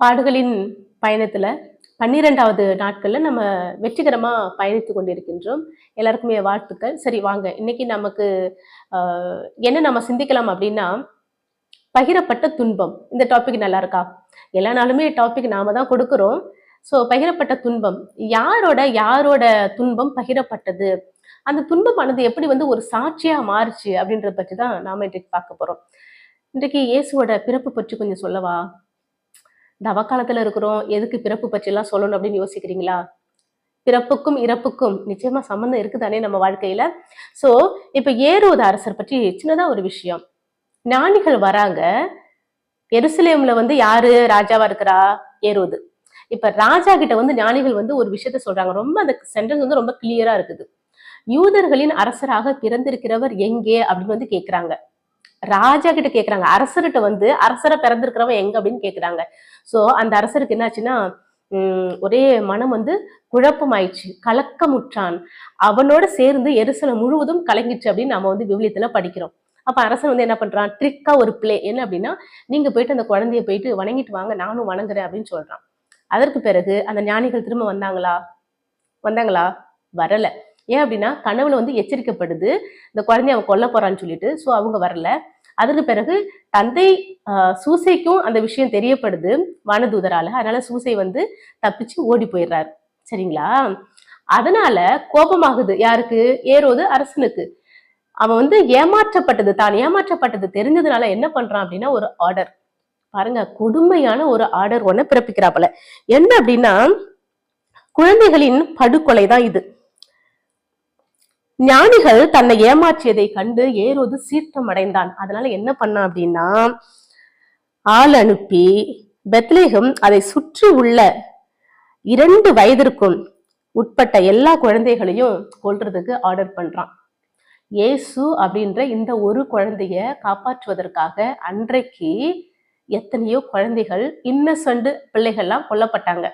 பாடுகளின் பயணத்துல பன்னிரெண்டாவது நாட்கள்ல நம்ம வெற்றிகரமா பயணித்து கொண்டிருக்கின்றோம். எல்லாருக்குமே வாழ்த்துக்கள். சரி வாங்க. இன்னைக்கு நமக்கு என்ன நம்ம சிந்திக்கலாம் அப்படின்னா பகிரப்பட்ட துன்பம். இந்த டாபிக் நல்லா இருக்கா? எல்லா நாளுமே டாபிக் நாம தான் கொடுக்குறோம். ஸோ பகிரப்பட்ட துன்பம். யாரோட யாரோட துன்பம் பகிரப்பட்டது? அந்த துன்பமானது எப்படி வந்து ஒரு சாட்சியா மாறுச்சு அப்படின்றத பற்றி தான் நாம இன்றைக்கு பார்க்க போறோம். இன்றைக்கு இயேசுவோட பிறப்பு பற்றி கொஞ்சம் சொல்லவா? தவக்காலத்துல இருக்கிறோம் எதுக்கு பிறப்பு பற்றி எல்லாம் சொல்லணும் அப்படின்னு யோசிக்கிறீங்களா? பிறப்புக்கும் இறப்புக்கும் நிச்சயமா சம்மந்தம் இருக்குதானே நம்ம வாழ்க்கையில? சோ இப்ப ஏறுவது அரசர் பற்றி சின்னதா ஒரு விஷயம். ஞானிகள் வராங்க. எருசலேம்ல வந்து யாரு ராஜாவா இருக்கிறா? ஏறுவது இப்ப ராஜா கிட்ட வந்து ஞானிகள் வந்து ஒரு விஷயத்த சொல்றாங்க. ரொம்ப அந்த சென்டென்ஸ் வந்து ரொம்ப கிளியரா இருக்குது. யூதர்களின் அரசராக பிறந்திருக்கிறவர் எங்கே அப்படின்னு வந்து கேட்கிறாங்க ராஜா கிட்ட கேக்குறாங்க. அரசர்கிட்ட வந்து அரசரை பிறந்திருக்கிறவன் எங்க அப்படின்னு கேக்குறாங்க. சோ அந்த அரசருக்கு என்னாச்சுன்னா உம் ஒரே மனம் வந்து குழப்பமாயிடுச்சு. கலக்கமுற்றான். அவனோட சேர்ந்து எரிசலை முழுவதும் கலங்கிச்சு அப்படின்னு நம்ம வந்து விவிலியத்துல படிக்கிறோம். அப்ப அரசன் வந்து என்ன பண்றான்? ட்ரிக்கா ஒரு பிளே. என்ன அப்படின்னா நீங்க போயிட்டு அந்த குழந்தைய போயிட்டு வணங்கிட்டு வாங்க நானும் வணங்குறேன் அப்படின்னு சொல்றான். அதற்கு பிறகு அந்த ஞானிகள் திரும்ப வந்தாங்களா? வந்தாங்களா? வரல. ஏன் அப்படின்னா கனவுல வந்து எச்சரிக்கப்படுது. இந்த குழந்தைய அவன் கொல்ல போறான்னு சொல்லிட்டு. ஸோ அவங்க வரல. அதற்கு பிறகு தந்தை சூசைக்கும் அந்த விஷயம் தெரியப்படுது வனதூதரால. அதனால சூசை வந்து தப்பிச்சு ஓடி போயிடுறாரு. சரிங்களா? அதனால கோபமாகுது. யாருக்கு? ஏறோது அரசனுக்கு. அவன் வந்து ஏமாற்றப்பட்டது தான். ஏமாற்றப்பட்டது தெரிஞ்சதுனால என்ன பண்றான் அப்படின்னா ஒரு ஆர்டர் பாருங்க கொடுமையான ஒரு ஆர்டர் ஒண்ணு பிறப்பிக்கிறாப்புல. என்ன அப்படின்னா குழந்தைகளின் படுகொலை தான் இது. ஞானிகள் தன்னை ஏமாற்றியதை கண்டு ஏரோது சீற்றம் அடைந்தான் அதனால என்ன பண்ணான் அப்படின்னா ஆள் அனுப்பி பெத்லேகம் அதை சுற்றி உள்ள இரண்டு வயதிற்கும் உட்பட்ட எல்லா குழந்தைகளையும் கொள்றதுக்கு ஆர்டர் பண்றான். இயேசு அப்படின்ற இந்த ஒரு குழந்தைய காப்பாற்றுவதற்காக அன்றைக்கு எத்தனையோ குழந்தைகள் இன்னசென்ட் பிள்ளைகள்லாம் கொல்லப்பட்டாங்க.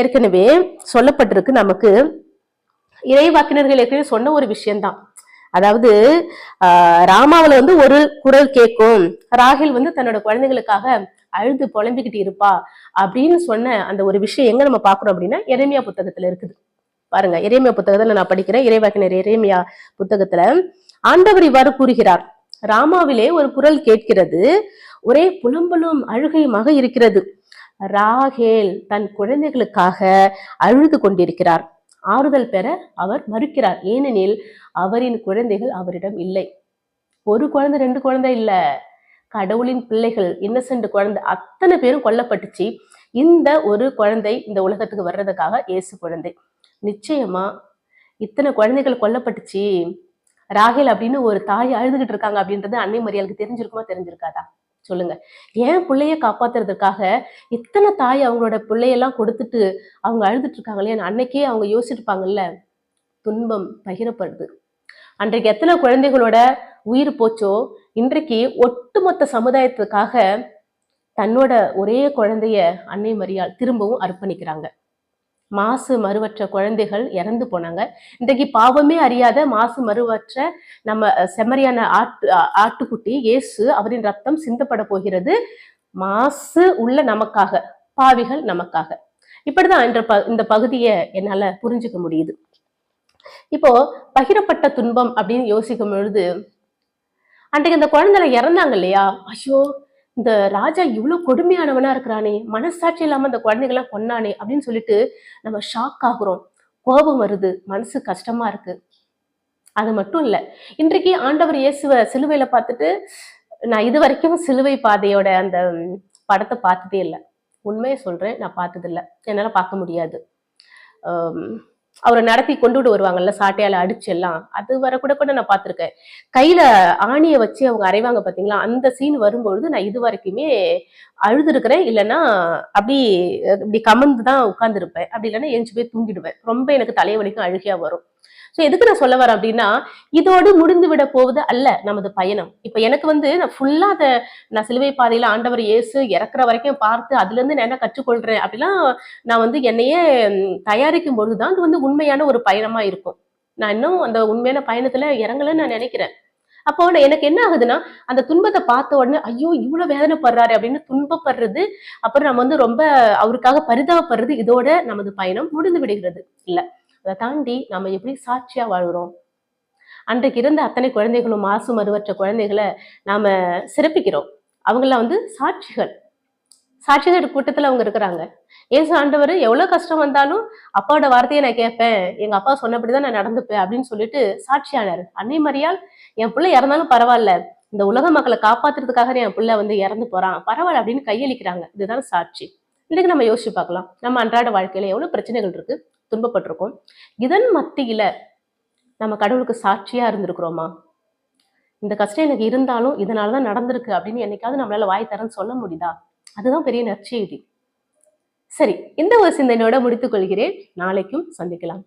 ஏற்கனவே சொல்லப்பட்டிருக்கு நமக்கு இறைவாக்கினர்கள் ஏற்கனவே சொன்ன ஒரு விஷயம்தான். அதாவது ராமாவில் வந்து ஒரு குரல் கேட்கும். ராகில் வந்து தன்னோட குழந்தைகளுக்காக அழுது புலம்பிக்கிட்டு இருப்பா அப்படின்னு சொன்ன அந்த ஒரு விஷயம் எங்க நம்ம பாக்குறோம் அப்படின்னா இறைமையா புத்தகத்துல இருக்குது. பாருங்க இறைமையா புத்தகத்துல நான் படிக்கிறேன் இறைவாக்கினர் இறைமையா புத்தகத்துல. ஆண்டவர் இவ்வாறு கூறுகிறார் ராமாவிலே ஒரு குரல் கேட்கிறது ஒரே புலம்பலும் அழுகையுமாக இருக்கிறது. ராகேல் தன் குழந்தைகளுக்காக அழுது கொண்டிருக்கிறார். ஆறுதல் பெற அவர் மறுக்கிறார். ஏனெனில் அவரின் குழந்தைகள் அவரிடம் இல்லை. ஒரு குழந்தை ரெண்டு குழந்தை இல்ல. கடவுளின் பிள்ளைகள் இன்னசென்ட் குழந்தை அத்தனை பேரும் கொல்லப்பட்டுச்சு. இந்த ஒரு குழந்தை இந்த உலகத்துக்கு வர்றதுக்காக இயேசு குழந்தை. நிச்சயமா இத்தனை குழந்தைகள் கொல்லப்பட்டுச்சு. ராகேல் அப்படின்னு ஒரு தாய் அழுதுகிட்டு இருக்காங்க அப்படின்றது அன்னை மரியாளுக்கு தெரிஞ்சிருக்குமா தெரிஞ்சிருக்காதா? சொல்லுங்க. ஏன் பிள்ளைய காப்பாத்துறதுக்காக இத்தனை தாய் அவங்களோட பிள்ளையெல்லாம் கொடுத்துட்டு அவங்க அழுதுட்டு இருக்காங்களே? அன்னைக்கே அவங்க யோசிச்சிருப்பாங்கல்ல துன்பம் பகிரப்படுது. அன்றைக்கு எத்தனை குழந்தைகளோட உயிர் போச்சோ இன்றைக்கு ஒட்டுமொத்த சமுதாயத்துக்காக தன்னோட ஒரே குழந்தைய அன்னை மரியாள் திரும்பவும் அர்ப்பணிக்கிறாங்க. மாசு மறுவற்ற குழந்தைகள் இறந்து போனாங்க. இன்றைக்கு பாவமே அறியாத மாசு மறுவற்ற நம்ம செம்மறியான ஆட்டு ஆட்டுக்குட்டி இயேசு அவரின் ரத்தம் சிந்தப்பட போகிறது. மாசு உள்ள நமக்காக பாவிகள் நமக்காக. இப்படிதான் இந்த ப இந்த பகுதியை என்னால புரிஞ்சுக்க முடியுது. இப்போ பகிரப்பட்ட துன்பம் அப்படின்னு யோசிக்கும் பொழுது அன்றைக்கு அந்த குழந்தைல இறந்தாங்க இல்லையா? ஐயோ இந்த ராஜா இவ்வளோ கொடுமையானவனா இருக்கிறானே மனசாட்சி இல்லாமல் அந்த குழந்தைகள்லாம் கொன்னானே அப்படின்னு சொல்லிட்டு நம்ம ஷாக் ஆகுறோம். கோபம் வருது மனசு கஷ்டமா இருக்கு. அது மட்டும் இல்லை இன்றைக்கு ஆண்டவர் இயேசுவை சிலுவையில பார்த்துட்டு நான் இது வரைக்கும் சிலுவை பாதையோட அந்த படத்தை பார்த்ததே இல்லை. உண்மையை சொல்றேன் நான் பார்த்தது என்னால் பார்க்க முடியாது. அவரை நடத்தி கொண்டுட்டு வருவாங்கல்ல சாட்டையால அடிச்சு எல்லாம். அது வர கூட கூட நான் பார்த்துருக்கேன். கையில ஆணியை வச்சு அவங்க அரைவாங்க பாத்தீங்களா? அந்த சீன் வரும்பொழுது நான் இது வரைக்குமே அழுதுருக்கிறேன். இல்லைன்னா அப்படி இப்படி கமந்து தான் உட்காந்துருப்பேன் அப்படி இல்லைன்னா எஞ்சி போய் தூங்கிடுவேன். ரொம்ப எனக்கு தலைவலிக்கும் அழுகையா வரும். ஸோ எதுக்கு நான் சொல்ல வரேன் அப்படின்னா இதோடு முடிந்து விட போவது அல்ல நமது பயணம். இப்போ எனக்கு வந்து நான் ஃபுல்லா அதை நான் சிலுவை பாதையில ஆண்டவர் இயேசு இறக்குற வரைக்கும் பார்த்து அதுல இருந்து நான் என்ன கற்றுக்கொள்றேன் அப்படிலாம் நான் வந்து என்னையே தயாரிக்கும் தயாரிக்கும் பொழுதுதான் அது வந்து உண்மையான ஒரு பயணமா இருக்கும். நான் இன்னும் அந்த உண்மையான பயணத்துல இறங்கலன்னு நான் நினைக்கிறேன். அப்போ நான் எனக்கு என்ன ஆகுதுன்னா அந்த துன்பத்தை பார்த்த உடனே ஐயோ இவ்வளவு வேதனைப்படுறாரு அப்படின்னு துன்பப்படுறது அப்புறம் நம்ம வந்து ரொம்ப அவருக்காக பரிதாபப்படுறது இதோட நமது பயணம் முடிந்து விடுகிறது. இல்லை. அதை தாண்டி நம்ம எப்படி சாட்சியா வாழ்கிறோம்? அன்றைக்கு இருந்த அத்தனை குழந்தைகளும் மாசு மறுவற்ற குழந்தைகளை நாம சிறப்பிக்கிறோம். அவங்களாம் வந்து சாட்சிகள். சாட்சிகள் கூட்டத்துல அவங்க இருக்கிறாங்க. ஏசு ஆண்டவர் எவ்வளவு கஷ்டம் வந்தாலும் அப்பாவோட வார்த்தையை நான் கேட்பேன். எங்க அப்பா சொன்னபடிதான் நான் நடந்துப்பேன் அப்படின்னு சொல்லிட்டு சாட்சியானாரு. அன்னை மரியாள் என் பிள்ளை இறந்தாலும் பரவாயில்ல. இந்த உலக மக்களை காப்பாத்துறதுக்காக என் பிள்ளை வந்து இறந்து போறான். பரவாயில்ல அப்படின்னு கையளிக்கிறாங்க. இதுதான் சாட்சி. இதுக்கு நம்ம யோசிச்சு பார்க்கலாம். நம்ம அன்றாட வாழ்க்கையில எவ்வளவு பிரச்சனைகள் இருக்கு? துன்பப்பட்டிருக்கோம். இதன் மத்தியில நம்ம கடவுளுக்கு சாட்சியா இருந்திருக்கிறோமா? இந்த கஷ்டம் எனக்கு இருந்தாலும் இதனாலதான் நடந்திருக்கு அப்படின்னு என்னைக்காவது நம்மளால வாய் தரன்னு சொல்ல முடியுதா? அதுதான் பெரிய நற்செய்தி. சரி இந்த ஒரு சிந்தனையோட முடித்துக் கொள்கிறேன். நாளைக்கும் சந்திக்கலாம்.